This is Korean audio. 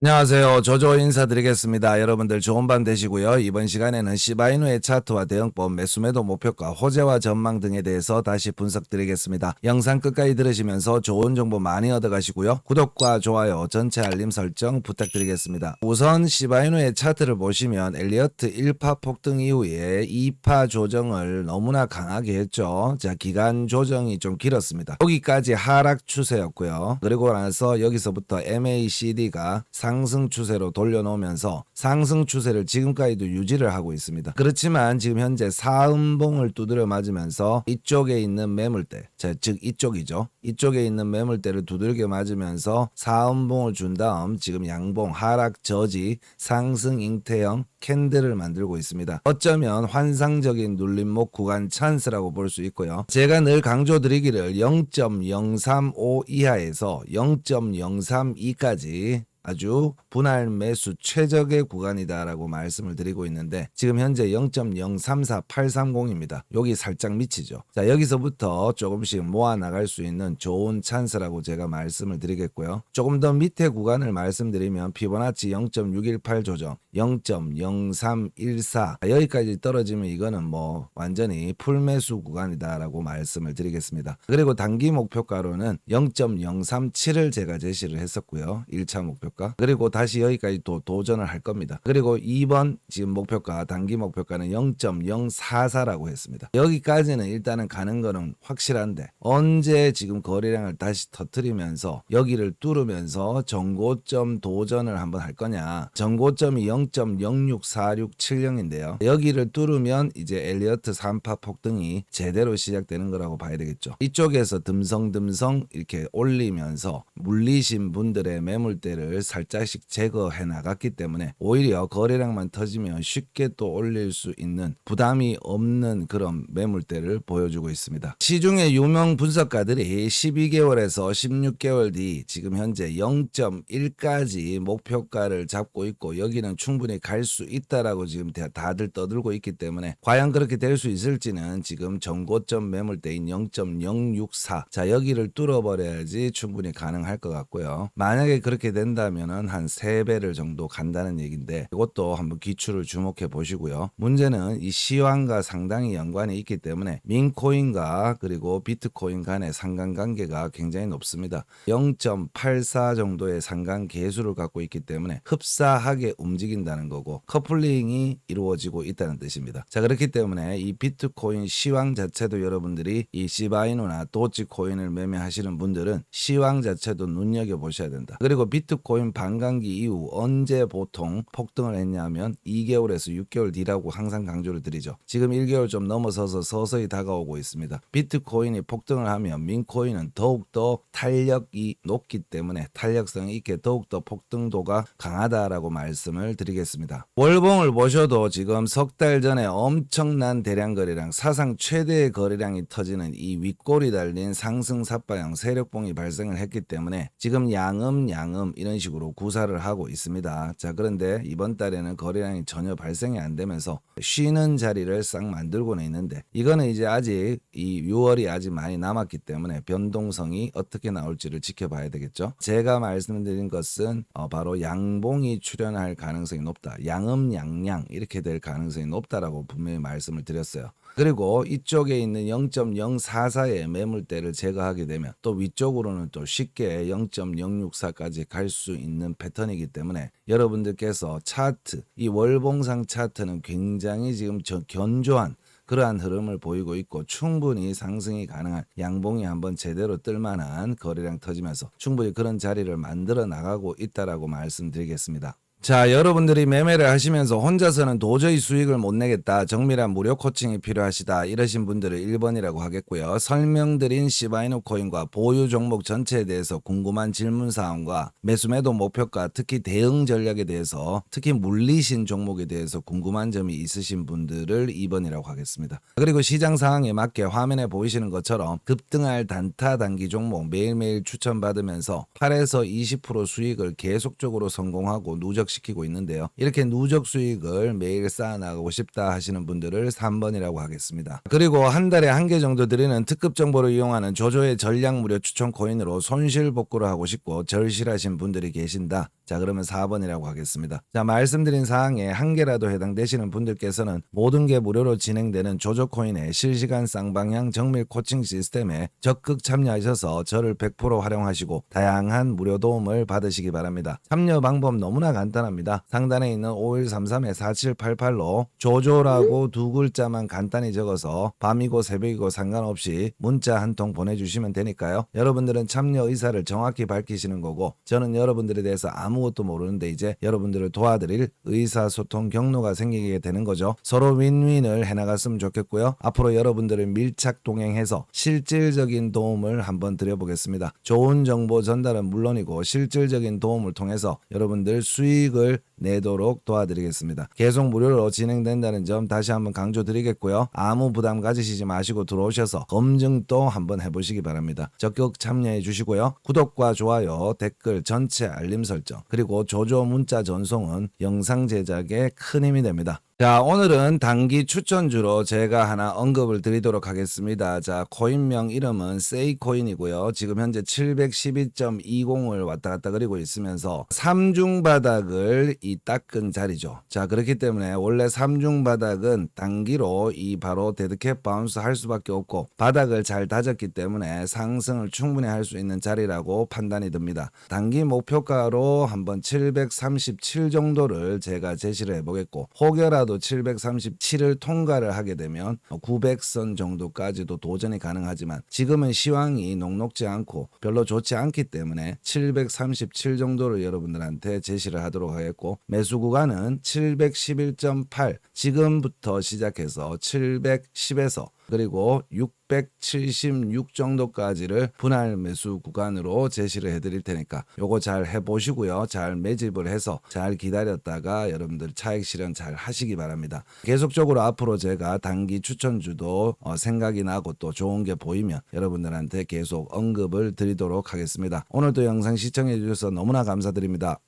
안녕하세요. 조조 인사드리겠습니다. 여러분들 좋은 밤 되시고요. 이번 시간에는 시바이누의 차트와 대응법, 매수매도 목표가, 호재와 전망 등에 대해서 다시 분석드리겠습니다. 영상 끝까지 들으시면서 좋은 정보 많이 얻어가시고요. 구독과 좋아요, 전체 알림 설정 부탁드리겠습니다. 우선 시바이누의 차트를 보시면 엘리어트 1파 폭등 이후에 2파 조정을 너무나 강하게 했죠. 자, 기간 조정이 좀 길었습니다. 여기까지 하락 추세였고요. 그리고 나서 여기서부터 MACD가 상승 추세로 돌려놓으면서 상승 추세를 지금까지도 유지를 하고 있습니다. 그렇지만 지금 현재 사음봉을 두드려 맞으면서 이쪽에 있는 매물대, 자, 즉 이쪽이죠. 이쪽에 있는 매물대를 두들겨 맞으면서 사음봉을 준 다음 지금 양봉 하락 저지 상승 잉태형 캔들을 만들고 있습니다. 어쩌면 환상적인 눌림목 구간 찬스라고 볼 수 있고요. 제가 늘 강조드리기를 0.035 이하에서 0.032까지 아주 분할 매수 최적의 구간이다라고 말씀을 드리고 있는데 지금 현재 0.034830입니다. 여기 살짝 미치죠. 자 여기서부터 조금씩 모아 나갈 수 있는 좋은 찬스라고 제가 말씀을 드리겠고요. 조금 더 밑에 구간을 말씀드리면 피보나치 0.618 조정, 0.0314 여기까지 떨어지면 이거는 뭐 완전히 풀매수 구간이다라고 말씀을 드리겠습니다. 그리고 단기 목표가로는 0.037을 제가 제시를 했었고요. 1차 목표가. 그리고 다시 여기까지 또 도전을 할 겁니다. 그리고 2번 지금 목표가 단기 목표가는 0.044라고 했습니다. 여기까지는 일단은 가는 거는 확실한데 언제 지금 거래량을 다시 터트리면서 여기를 뚫으면서 정고점 도전을 한번 할 거냐. 정고점이 0.064670인데요. 여기를 뚫으면 이제 엘리어트 3파 폭등이 제대로 시작되는 거라고 봐야 되겠죠. 이쪽에서 듬성듬성 이렇게 올리면서 물리신 분들의 매물대를 살짝씩 제거해 나갔기 때문에 오히려 거래량만 터지면 쉽게 또 올릴 수 있는 부담이 없는 그런 매물대를 보여주고 있습니다. 시중의 유명 분석가들이 12개월에서 16개월 뒤 지금 현재 0.1까지 목표가를 잡고 있고 여기는 충분히 갈 수 있다라고 지금 다- 다들 떠들고 있기 때문에 과연 그렇게 될 수 있을지는 지금 정고점 매물대인 0.064. 자, 여기를 뚫어버려야지 충분히 가능할 것 같고요. 만약에 그렇게 된다 면은 한 3배를 정도 간다는 얘기인데 이것도 한번 기출을 주목해 보시고요. 문제는 이 시황과 상당히 연관이 있기 때문에 민코인과 그리고 비트코인 간의 상관관계가 굉장히 높습니다. 0.84 정도의 상관 계수를 갖고 있기 때문에 흡사하게 움직인다는 거고 커플링이 이루어지고 있다는 뜻입니다. 자 그렇기 때문에 이 비트코인 시황 자체도 여러분들이 이 시바이누나 도치코인을 매매하시는 분들은 시황 자체도 눈여겨 보셔야 된다. 그리고 비트코인 반감기 이후 언제 보통 폭등을 했냐면 2개월에서 6개월 뒤라고 항상 강조를 드리죠. 지금 1개월 좀 넘어서서 서서히 다가오고 있습니다. 비트코인이 폭등을 하면 민코인은 더욱더 탄력이 높기 때문에 탄력성이 있게 더욱더 폭등도가 강하다라고 말씀을 드리겠습니다. 월봉을 보셔도 지금 석 달 전에 엄청난 대량 거래량 사상 최대의 거래량이 터지는 이 윗골이 달린 상승 삽바형 세력봉이 발생을 했기 때문에 지금 양음 양음 이런 식으로 구사를 하고 있습니다. 자 그런데 이번 달에는 거래량이 전혀 발생이 안 되면서 쉬는 자리를 싹 만들고는 있는데 이거는 이제 아직 이 6월이 아직 많이 남았기 때문에 변동성이 어떻게 나올지를 지켜봐야 되겠죠. 제가 말씀드린 것은 어, 바로 양봉이 출현할 가능성이 높다. 양음 양양 이렇게 될 가능성이 높다라고 분명히 말씀을 드렸어요. 그리고 이쪽에 있는 0.044의 매물대를 제거하게 되면 또 위쪽으로는 또 쉽게 0.064까지 갈 수 있는 패턴이기 때문에 여러분들께서 차트, 이 월봉상 차트는 굉장히 지금 저 견조한 그러한 흐름을 보이고 있고 충분히 상승이 가능한 양봉이 한번 제대로 뜰만한 거래량 터지면서 충분히 그런 자리를 만들어 나가고 있다라고 말씀드리겠습니다. 자, 여러분들이 매매를 하시면서 혼자서는 도저히 수익을 못 내겠다. 정밀한 무료 코칭이 필요하시다. 이러신 분들을 1번이라고 하겠고요. 설명드린 시바이누 코인과 보유 종목 전체에 대해서 궁금한 질문 사항과 매수 매도 목표가 특히 대응 전략에 대해서 특히 물리신 종목에 대해서 궁금한 점이 있으신 분들을 2번이라고 하겠습니다. 그리고 시장 상황에 맞게 화면에 보이시는 것처럼 급등할 단타 단기 종목 매일매일 추천받으면서 8에서 20% 수익을 계속적으로 성공하고 누적 누적시키고 있는데요. 이렇게 누적 수익을 매일 쌓아나가고 싶다 하시는 분들을 3번이라고 하겠습니다. 그리고 한 달에 한 개 정도 드리는 특급 정보를 이용하는 조조의 전략 무료 추천 코인으로 손실 복구를 하고 싶고 절실하신 분들이 계신다. 자 그러면 4번이라고 하겠습니다. 자 말씀드린 사항에 한 개라도 해당되시는 분들께서는 모든 게 무료로 진행되는 조조코인의 실시간 쌍방향 정밀 코칭 시스템에 적극 참여하셔서 저를 100% 활용하시고 다양한 무료 도움을 받으시기 바랍니다. 참여 방법 너무나 간단 합니다. 상단에 있는 5133에 4788로 조조라고 두 글자만 간단히 적어서 밤이고 새벽이고 상관없이 문자 한 통 보내주시면 되니까요. 여러분들은 참여 의사를 정확히 밝히시는 거고 저는 여러분들에 대해서 아무것도 모르는데 이제 여러분들을 도와드릴 의사소통 경로가 생기게 되는 거죠. 서로 윈윈을 해나갔으면 좋겠고요. 앞으로 여러분들을 밀착 동행해서 실질적인 도움을 한번 드려보겠습니다. 좋은 정보 전달은 물론이고 실질적인 도움을 통해서 여러분들 수익 을 내도록 도와드리겠습니다. 계속 무료로 진행된다는 점 다시 한번 강조드리겠고요. 아무 부담 가지시지 마시고 들어오셔서 검증도 한번 해보시기 바랍니다. 적극 참여해 주시고요. 구독과 좋아요, 댓글, 전체 알림 설정, 그리고 조조 문자 전송은 영상 제작에 큰 힘이 됩니다. 자, 오늘은 단기 추천주로 제가 하나 언급을 드리도록 하겠습니다. 자, 코인명 이름은 세이코인이고요. 지금 현재 712.20을 왔다 갔다 그리고 있으면서 삼중 바닥을 이 닦은 자리죠. 자, 그렇기 때문에 원래 삼중 바닥은 단기로 이 바로 데드캡 바운스 할 수밖에 없고 바닥을 잘 다졌기 때문에 상승을 충분히 할 수 있는 자리라고 판단이 듭니다. 단기 목표가로 한번 737 정도를 제가 제시를 해보겠고 혹여 라도 737을 통과를 하게 되면 900선 정도까지도 도전이 가능하지만 지금은 시황이 녹록지 않고 별로 좋지 않기 때문에 737 정도를 여러분들한테 제시를 하도록 하겠고 매수 구간은 711.8 지금부터 시작해서 710에서 그리고 676 정도까지를 분할 매수 구간으로 제시를 해드릴 테니까 요거 잘 해보시고요. 잘 매집을 해서 잘 기다렸다가 여러분들 차익 실현 잘 하시기 바랍니다. 계속적으로 앞으로 제가 단기 추천주도 어, 생각이 나고 또 좋은 게 보이면 여러분들한테 계속 언급을 드리도록 하겠습니다. 오늘도 영상 시청해 주셔서 너무나 감사드립니다.